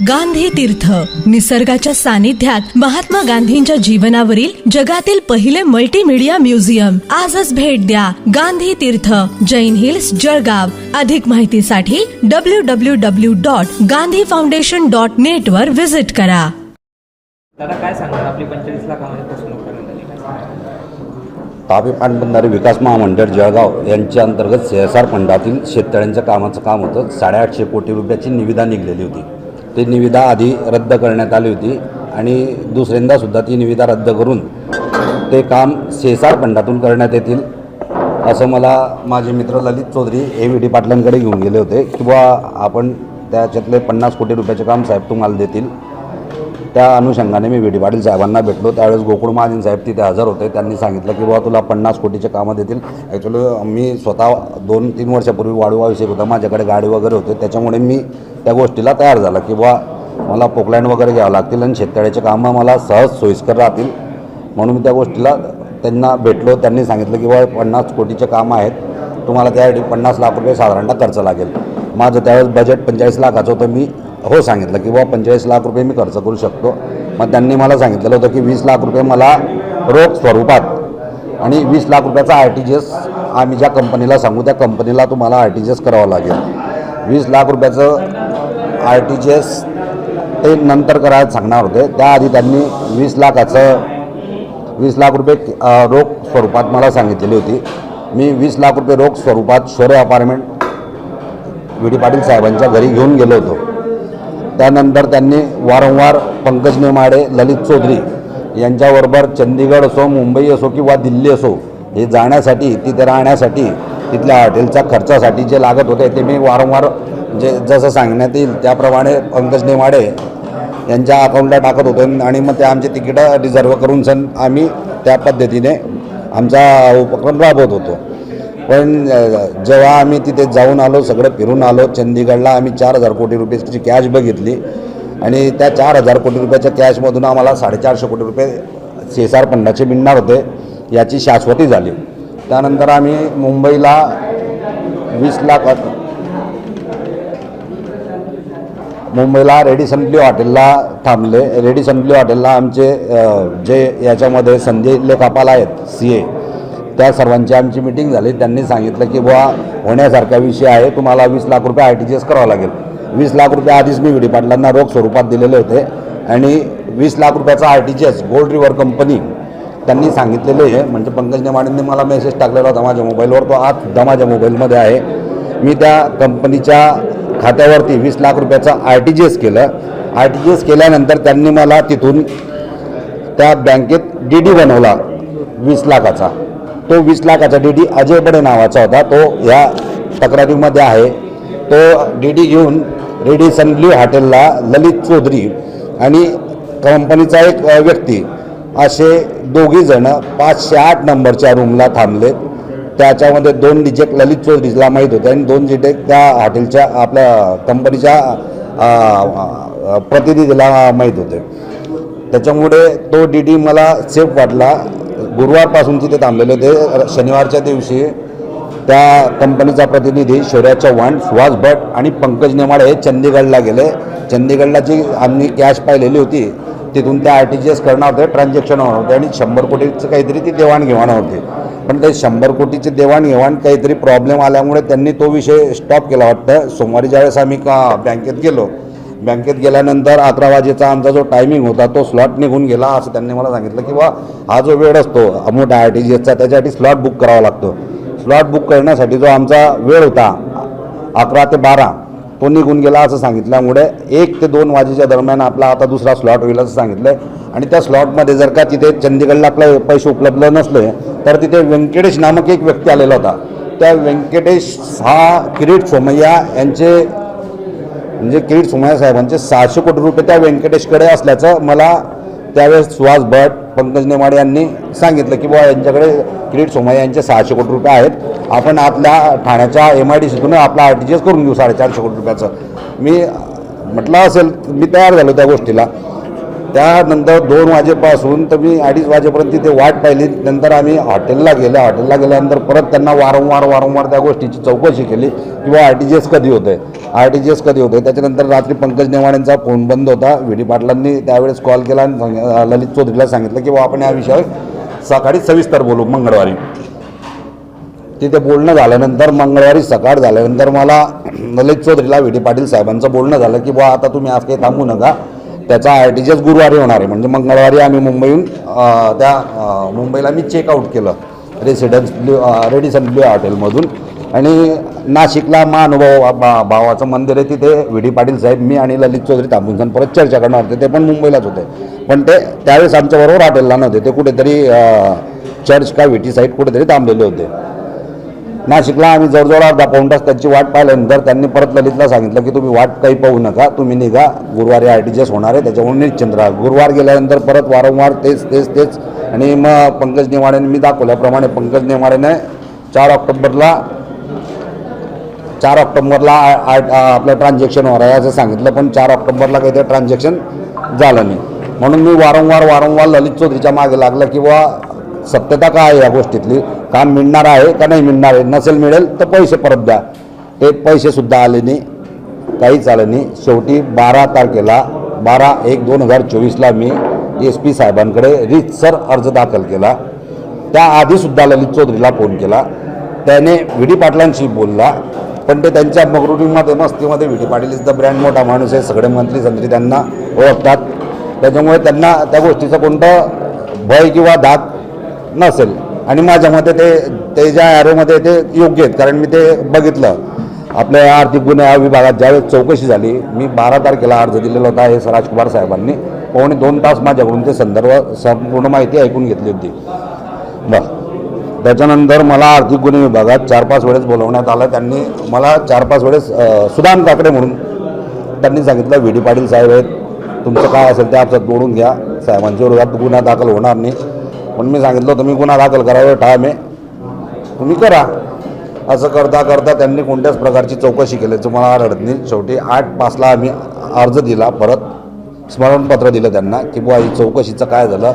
गांधी तीर्थ. निसर्गाच्या सानिध्यात महात्मा गांधींच्या जीवनावरील जगातील पहिले मल्टीमीडिया म्युझियम आजच भेट द्या गांधी तीर्थ जैन हिल्स जळगाव. अधिक माहितीसाठी W W W dot Gandhi foundation dot net वर विजिट करा. दादा काय सांगणार? आपली पंचेचाळीस लाखामध्ये फसवणूक करण्यात आली काय सांगणार? तापी पाटबंधारे विकास महामंडळ जळगाव यांच्या अंतर्गत सी एस आर फंडातील शेततळ्यांच्या कामाचं काम होतं. साडेआठशे कोटी रुपयाची निविदा निघलेली होती. ती निविदा आधी रद्द करण्यात आली होती आणि दुसऱ्यांदासुद्धा ती निविदा रद्द करून ते काम सी फंडातून करण्यात येतील असं मला माझे मित्र Lalit Chaudhari A V D पाटलांकडे घेऊन गेले होते. किंवा आपण त्याच्यातले पन्नास कोटी रुपयाचे काम साहेब तुम्हाला देतील. त्या अनुषंगाने मी विडी पाटील साहेबांना भेटलो. त्यावेळेस गोकुळ महाजन साहेब तिथे हजर होते. त्यांनी सांगितलं की बाबा तुला पन्नास कोटीचे कामं देतील. ॲक्च्युली मी स्वतः दोन तीन वर्षापूर्वी वाढवा विषय होता. माझ्याकडे गाडी वगैरे होते. त्याच्यामुळे मी त्या गोष्टीला तयार झाला की बा मला पोकलँड वगैरे घ्यावं लागतील आणि शेततळ्याचे कामं मला सहज सोयीस्कर राहतील. म्हणून मी त्या गोष्टीला त्यांना भेटलो. त्यांनी सांगितलं की बाबा पन्नास कोटीचे कामं आहेत. तुम्हाला त्यासाठी पन्नास लाख रुपये साधारणतः खर्च लागेल. माझं त्यावेळेस बजेट पंचेचाळीस लाखाचं होतं. मी हो सांगितलं की बाबा पंचेचाळीस लाख रुपये मी खर्च करू शकतो. मग त्यांनी मला सांगितलेलं होतं की वीस लाख रुपये मला रोख स्वरूपात आणि वीस लाख रुपयाचा आर टी जी एस आम्ही ज्या कंपनीला सांगू त्या कंपनीला तुम्हाला आर टी जी एस करावं लागेल. वीस लाख रुपयाचं आर टी जी एस ते नंतर करायला सांगणार होते. त्याआधी त्यांनी वीस लाखाचं वीस लाख रुपये रोख स्वरूपात मला सांगितलेली होती. मी वीस लाख रुपये रोख स्वरूपात शोरे अपार्टमेंट व्ही डी पाटील साहेबांच्या घरी घेऊन गेलो होतो. त्यानंतर त्यांनी वारंवार पंकज नेमाडे ललित चौधरी यांच्याबरोबर चंदीगड असो मुंबई असो किंवा दिल्ली असो हे जाण्यासाठी तिथे राहण्यासाठी तिथल्या हॉटेलच्या खर्चासाठी जे लागत होते ते मी वारंवार जे जसं सांगण्यात येईल त्याप्रमाणे पंकज नेमाडे यांच्या अकाउंटला टाकत होतो आणि मग ते आमचे तिकीटं रिझर्व करून सण आम्ही त्या पद्धतीने आमचा उपक्रम राबवत होतो. पण जेव्हा आम्ही तिथे जाऊन आलो सगळं फिरून आलो चंदीगडला आम्ही चार हजार कोटी रुपयाची कॅश बघितली. आणि त्या चार हजार कोटी रुपयाच्या कॅशमधून आम्हाला साडेचारशे कोटी रुपये सी फंडाचे मिळणार होते याची शाश्वती झाली. त्यानंतर आम्ही मुंबईला वीस लाख मुंबईला रेडिसन ब्ल्यू हॉटेलला थांबले. रेडिसन ब्ल्यू हॉटेलला आमचे जे याच्यामध्ये संधी लेखापाल आहेत सी ए त्या सर्वांची आमची मिटिंग झाली. त्यांनी सांगितलं की बुवा होण्यासारखा विषय आहे. तुम्हाला वीस लाख रुपये आय टी जी एस करावं लागेल. वीस लाख रुपये आधीच मी विडी पाटलांना रोख स्वरूपात दिलेले होते. आणि वीस लाख रुपयाचा R T G S gold river company त्यांनी सांगितलेले आहे म्हणजे पंकज नेमाडेंनी मला मेसेज टाकलेला होता माझ्या मोबाईलवर तो आज सुद्धा माझ्या मोबाईलमध्ये आहे. मी त्या कंपनीच्या खात्यावरती वीस लाख रुपयाचा आर टी जी एस केलं. आर टी जी एस केल्यानंतर त्यांनी मला तिथून त्या बँकेत डी डी बनवला वीस लाखाचा. तो वीस लाखाचा डी डी अजय बडे नावाचा होता. तो या तक्रारीमध्ये आहे. तो डी डी घेऊन रेडी सनब्ल्यू हॉटेलला ललित चौधरी आणि कंपनीचा एक व्यक्ती असे दोघीजणं पाचशे आठ नंबरच्या रूमला थांबले. त्याच्यामध्ये दोन डिजेक्ट ललित चौधरीला माहीत होते आणि दोन डिजेक्ट त्या हॉटेलच्या आपल्या कंपनीच्या प्रतिनिधीला माहीत होते. त्याच्यामुळे तो डी डी मला सेफ वाटला. गुरुवारपासून तिथे थांबलेले होते. शनिवारच्या दिवशी त्या कंपनीचा प्रतिनिधी शौर्या चव्हाण सुहास भट आणि पंकज नेमाडे हे चंदीगडला गेले. चंदीगडला जी आम्ही कॅश पाहिलेली होती तिथून त्या आर टी जी एस करणार होते ट्रान्झॅक्शन होणार होते आणि शंभर कोटीचं काहीतरी ती देवाणघेवाण होती. पण ते शंभर कोटीची देवाणघेवाण काहीतरी प्रॉब्लेम आल्यामुळे त्यांनी तो विषय स्टॉप केला वाटतं. सोमवारी ज्यावेळेस आम्ही का बँकेत गेलो बँकेत गेल्यानंतर अकरा वाजेचा आमचा जो टायमिंग होता तो स्लॉट निघून गेला असं त्यांनी मला सांगितलं की बा हा जो वेळ असतो मोठा आर टी जी एसचा त्याच्यासाठी स्लॉट बुक करावा लागतो. स्लॉट बुक करण्यासाठी जो आमचा वेळ होता अकरा ते बारा तो निघून गेला असं सांगितल्यामुळे एक ते दोन वाजेच्या दरम्यान आपला आता दुसरा स्लॉट होईल असं सांगितलं आहे आणि त्या स्लॉटमध्ये जर का तिथे चंदीगडला आपले पैसे उपलब्ध नसले तर तिथे व्यंकटेश नामक एक व्यक्ती आलेला होता. त्या व्यंकटेश हा किरीट सोमय्या यांचे म्हणजे किरीट सोमय्या साहेबांचे सहाशे कोटी रुपये त्या व्यंकटेशकडे असल्याचं मला त्यावेळेस सुहास भट पंकज नेमाडे यांनी सांगितलं की बुवा यांच्याकडे किरीट सोमय्या यांचे सहाशे कोटी रुपये आहेत. आपण आपल्या ठाण्याच्या एम आय डी सीतून आपला आर टी जी एस करून घेऊ साडेचारशे कोटी रुपयाचं. मी म्हटलं असेल मी तयार झालो त्या गोष्टीला. त्यानंतर दोन वाजेपासून तर मी अडीच वाजेपर्यंत तिथे वाट पाहिली. नंतर आम्ही हॉटेलला गेलो. हॉटेलला गेल्यानंतर परत त्यांना वारंवार वारंवार त्या गोष्टीची चौकशी केली किंवा आर टी जी एस कधी होतं आहे आर टी जी एस कधी होते त्याच्यानंतर रात्री पंकज नेवाण्यांचा फोन बंद होता. व्ही डी पाटलांनी त्यावेळेस कॉल केला आणि सांग- ललित चौधरीला सांगितलं की बा आपण या विषयावर सकाळी सविस्तर बोलू मंगळवारी. तिथे बोलणं झाल्यानंतर मंगळवारी सकाळ झाल्यानंतर मला ललित चौधरीला व्ही डी पाटील साहेबांचं बोलणं झालं की बुवा आता तुम्ही आज काही थांबू नका. त्याचा आय टी जी एस गुरुवारी होणार आहे. म्हणजे मंगळवारी आम्ही मुंबईहून त्या मुंबईला मी चेकआउट केलं. रेसिडेन्स ब्ल्यू रेडिसन ब्ल्यू हॉटेलमधून आणि नाशिकला महानुभाव बा भावाचं मंदिर आहे तिथे व्ही. डी. पाटील साहेब मी आणि ललित चौधरी थांबून परत चर्चा करणार होते. ते पण मुंबईलाच होते. पण ते त्यावेळेस आमच्याबरोबर हॉटेलला नव्हते. ते कुठेतरी चर्च का व्ही. टी. साईड कुठेतरी थांबलेले होते. नाशिकला आम्ही जवळजवळ अर्धा पाऊन तास त्यांची वाट पाहिल्यानंतर त्यांनी परत ललितला सांगितलं की तुम्ही वाट काही पाहू नका. तुम्ही निघा. गुरुवारी आर टी जी एस होणार आहे. त्याच्यामुळे निश्चिंत राहा. गुरुवार गेल्यानंतर परत वारंवार तेच तेच तेच. आणि मग पंकज नेवाड्याने मी दाखवल्याप्रमाणे पंकज नेवाड्याने चार ऑक्टोबरला चार ऑक्टोबरला आपलं ट्रान्झॅक्शन होणार आहे असं सांगितलं पण चार ऑक्टोबरला काही ते ट्रान्झॅक्शन झालं नाही. म्हणून मी वारंवार वारंवार ललित चौधरीच्या मागे लागलं किंवा सत्यता काय आहे या गोष्टीतली? काम मिळणार आहे का नाही मिळणार आहे? नसेल मिळेल तर पैसे परत द्या. ते पैसेसुद्धा आले नाही काहीच आलं नाही. शेवटी बारा तारखेला बारा एक दोन हजार चोवीसला मी एस पी साहेबांकडे रितसर अर्ज दाखल केला. त्याआधीसुद्धा ललित चौधरीला फोन केला. त्याने व्ही डी पाटलांशी बोलला. पण ते त्यांच्या मगरुटीमध्ये मस्तीमध्ये V Patil is the brand मोठा माणूस आहे सगळे मंत्री संत्री त्यांना ओळखतात. त्याच्यामुळे त्यांना त्या गोष्टीचं कोणतं भय किंवा धाक नसेल. आणि माझ्या मते ते ते ज्या ॲरोमध्ये ते योग्य आहेत. कारण मी ते बघितलं. आपल्या आर्थिक गुन्हे विभागात ज्यावेळेस चौकशी झाली मी बारा तारखेला अर्ज दिलेला होता हे राजकुमार साहेबांनी. पावणे दोन तास माझ्याकडून ते संदर्भ संपूर्ण माहिती ऐकून घेतली होती. बरं. त्याच्यानंतर मला आर्थिक गुन्हे विभागात चार पाच वेळेस बोलवण्यात आलं. त्यांनी मला चार पाच वेळेस सुदान सुदाम काकडे म्हणून त्यांनी सांगितलं व्ही. डी. पाटील साहेब आहेत. तुमचं काय असेल ते आपसात बोलून घ्या. साहेबांच्या विरोधात गुन्हा दाखल होणार नाही. पण मी सांगितलं तुम्ही गुन्हा दाखल करावे ठाम आहे. तुम्ही करा. असं करता करता त्यांनी कोणत्याच प्रकारची चौकशी केली. तुम्हाला आढळत नाही. शेवटी आठ पाचला आम्ही अर्ज दिला. परत स्मरणपत्र दिलं त्यांना की बुवा ही चौकशीचं काय झालं?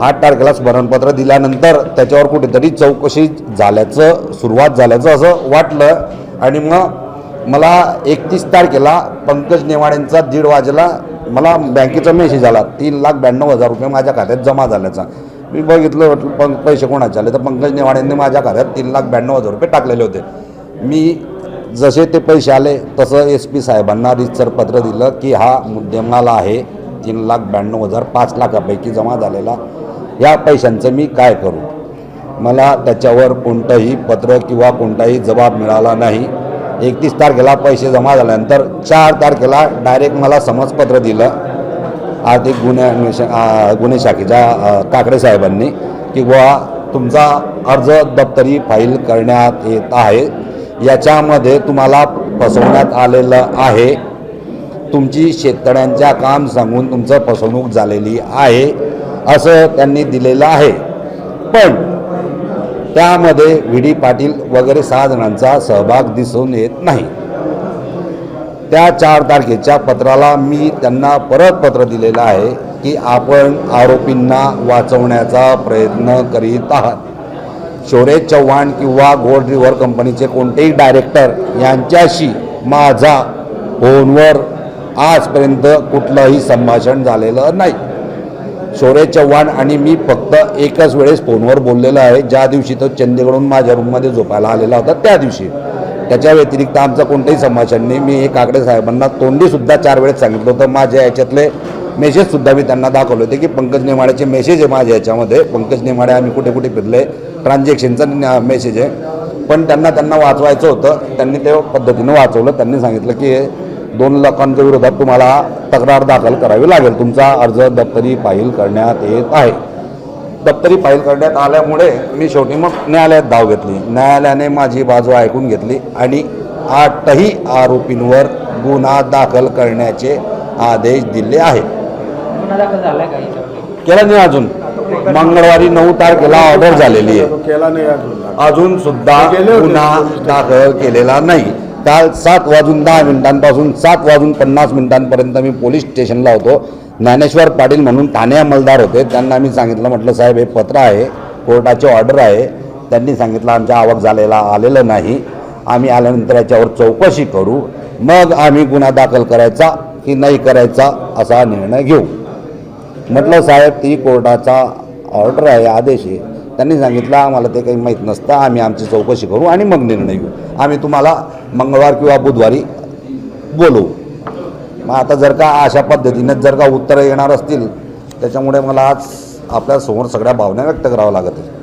आठ तारखेला स्मरणपत्र दिल्यानंतर त्याच्यावर कुठेतरी चौकशी झाल्याचं सुरुवात झाल्याचं असं वाटलं. आणि मग मला एकतीस तारखेला पंकज नेवाड्यांचा दीड वाजेला मला बँकेचा मेसेज आला तीन लाख ब्याण्णव हजार रुपये माझ्या खात्यात जमा झाल्याचा. मी बघितलं म्हटलं पण पैसे कोणाचे आले? तर पंकज नेवाड्यांनी माझ्या खात्यात तीन लाख ब्याण्णव हजार रुपये टाकलेले होते. मी जसे ते पैसे आले तसं एस पी साहेबांना रितसर पत्र दिलं की हा मुद्देमाल आहे तीन लाख ब्याण्णव हजार पाच लाखापैकी जमा झालेला. या पैशांचं मी काय करू? मला त्याच्यावर कोणतंही पत्र किंवा कोणताही जबाब मिळाला नाही. एकतीस तारखेला पैसे जमा झाल्यानंतर चार तारखेला डायरेक्ट मला समजपत्र दिलं. आर्थिक गुन्हे अन्वेषण गुन्हे शाखेच्या काकडे साहेबांनी की बुवा तुमचा अर्ज दप्तरी फाईल करण्यात येत आहे. याच्यामध्ये तुम्हाला फसवण्यात आलेलं आहे. तुमची शेतकऱ्यांच्या काम सांगून तुमचं फसवणूक झालेली आहे. असं त्यांनी दिलेलं आहे. पण त्यामध्ये व्ही डी पाटील वगैरे सहा जणांचा सहभाग दिसून येत नाही. त्या चार तारखेच्या पत्राला मी त्यांना परत पत्र दिलेलं आहे की आपण आरोपींना वाचवण्याचा प्रयत्न करीत आहात. शौर्य चव्हाण किंवा गोल्ड रिव्हर कंपनीचे कोणतेही डायरेक्टर यांच्याशी माझा फोनवर आजपर्यंत कुठलंही संभाषण झालेलं नाही. शौर्य चव्हाण आणि मी फक्त एकाच वेळेस फोनवर बोललेलो आहे. ज्या दिवशी तो चंदीगडहून माझ्या रूममध्ये झोपायला आलेला होता त्या दिवशी. त्याच्या व्यतिरिक्त आमचं कोणतंही संभाषण नाही. मी हे काकडे साहेबांना तोंडीसुद्धा चार वेळेस सांगितलं होतं. माझ्या याच्यातले मेसेजसुद्धा मी त्यांना दाखवले होते की पंकज नेमाड्याचे मेसेज आहे माझ्या याच्यामध्ये. पंकज नेमाडे आम्ही कुठे कुठे फिरले. ट्रान्झॅक्शनचा मेसेज आहे. पण त्यांना त्यांना वाचवायचं होतं. त्यांनी ते पद्धतीनं वाचवलं. त्यांनी सांगितलं की हे दोन लाखांच्या विरोधात तुम्हाला तक्रार दाखल करावी लागेल. तुमचा अर्ज दप्तरी फाईल करण्यात येत आहे. दप्तरी फाईल करण्यात आल्यामुळे मी शेवटी मग न्यायालयात धाव घेतली. न्यायालयाने माझी बाजू ऐकून घेतली आणि आठही आरोपींवर गुन्हा दाखल करण्याचे आदेश दिले आहे केला नाही अजून. मंगळवारी नऊ तारखेला ऑर्डर झालेली आहे. केला नाही अजून. अजून सुद्धा गुन्हा दाखल केलेला नाही. काल सात वाजून दहा मिनिटांपासून सात वाजून पन्नास मिनिटांपर्यंत मी पोलीस स्टेशनला होतो. ज्ञानेश्वर पाटील म्हणून ठाणे अंमलदार होते. त्यांना मी सांगितलं म्हटलं साहेब हे पत्र आहे कोर्टाची ऑर्डर आहे. त्यांनी सांगितलं आमच्या आवक झालेला आलेलं नाही. आम्ही आल्यानंतर याच्यावर चौकशी करू. मग आम्ही गुन्हा दाखल करायचा की नाही करायचा असा निर्णय घेऊ. म्हटलं साहेब ती कोर्टाचा ऑर्डर आहे आदेश आहे. त्यांनी सांगितलं आम्हाला ते काही माहीत नसतं आम्ही आमची चौकशी करू आणि मग निर्णय घेऊ. आम्ही तुम्हाला मंगळवार किंवा बुधवारी बोलवू. मग आता जर का अशा पद्धतीने जर का उत्तरं येणार असतील त्याच्यामुळे मला आज आपल्यासमोर सगळ्या भावना व्यक्त कराव्या लागत आहे